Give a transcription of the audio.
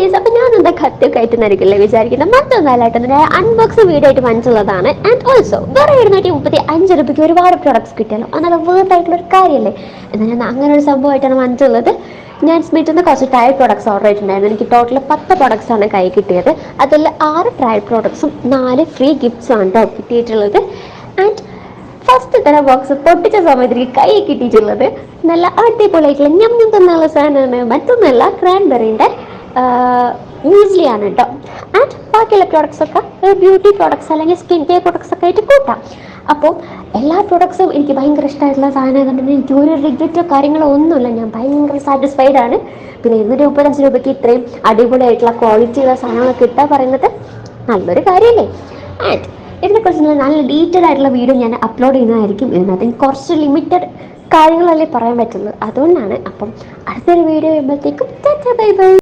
Anyways അപ്പൊ ഞാൻ എന്താ കത്തി കയറ്റുന്നായിരിക്കില്ലേ വിചാരിക്കുന്നത് മറ്റൊന്നല്ലായിട്ട് ഞാൻ അൺബോക്സ് വീഡിയോ ആയിട്ട് മനസ്സിലുള്ളതാണ് ആൻഡ് ഓൾസോ വേറെ എഴുന്നൂറ്റി മുപ്പത്തി അഞ്ച് രൂപയ്ക്ക് ഒരുപാട് പ്രോഡക്ട്സ് കിട്ടിയല്ലോ. എന്നാൽ വേർത്ത് ആയിട്ടുള്ള ഒരു കാര്യമല്ലേ എന്നാൽ ഞാൻ അങ്ങനെ ഒരു സംഭവമായിട്ടാണ് മനസ്സിലുള്ളത് ഞാൻ സ്മിറ്റിൽ നിന്ന് കുറച്ച് ട്രയൽ പ്രോഡക്ട്സ് ഓർഡർ ചെയ്തിട്ടുണ്ടായിരുന്നു. എനിക്ക് ടോട്ടൽ പത്ത് പ്രോഡക്ട്സ് ആണ് കൈ കിട്ടിയത്. അതിൽ ആറ് ട്രയൽ പ്രോഡക്ട്സും നാല് ഫ്രീ ഗിഫ്റ്റ്സും ആണ് കേട്ടോ കിട്ടിയിട്ടുള്ളത്. ആൻഡ് ഫസ്റ്റ് തന്നെ ബോക്സ് പൊട്ടിച്ച സമയത്ത് എനിക്ക് കൈ കിട്ടിയിട്ടുള്ളത്. നല്ല അടിപൊളിയായിട്ടുള്ള ഞമ്മ തന്നുള്ള സാധനമാണ്. മറ്റൊന്നല്ല ക്രാൻബെറിന്റെ മ്യൂസ്ലി ആണ് കേട്ടോ ആൻഡ് ബാക്കിയുള്ള പ്രോഡക്ട്സ് ഒക്കെ ബ്യൂട്ടി പ്രോഡക്ട്സ് അല്ലെങ്കിൽ സ്കിൻ കെയർ പ്രോഡക്ട്സ് ഒക്കെ ആയിട്ട് കൂട്ടാം. അപ്പോൾ എല്ലാ പ്രോഡക്ട്സും എനിക്ക് ഭയങ്കര ഇഷ്ടമായിട്ടുള്ള സാധനം കണ്ടിട്ട് എനിക്ക് ഒരു റിഗ്രറ്റോ കാര്യങ്ങളോ ഒന്നുമില്ല. ഞാൻ ഭയങ്കര സാറ്റിസ്ഫൈഡ് ആണ്. പിന്നെ ഇരുന്നൂറ്റി മുപ്പത്തഞ്ച് രൂപയ്ക്ക് ഇത്രയും അടിപൊളിയായിട്ടുള്ള ക്വാളിറ്റിയുള്ള സാധനങ്ങൾ കിട്ടുക പറയുന്നത് നല്ലൊരു കാര്യമല്ലേ? ആൻഡ് ഇതിനെക്കുറിച്ച് നല്ല ഡീറ്റെയിൽ ആയിട്ടുള്ള വീഡിയോ ഞാൻ അപ്ലോഡ് ചെയ്യുന്നതായിരിക്കും. ഇതിനകത്ത് കുറച്ച് ലിമിറ്റഡ് കാര്യങ്ങളല്ലേ പറയാൻ പറ്റുള്ളൂ അതുകൊണ്ടാണ്. അപ്പം അടുത്തൊരു വീഡിയോ വരുമ്പോഴത്തേക്കും ബൈ ബൈ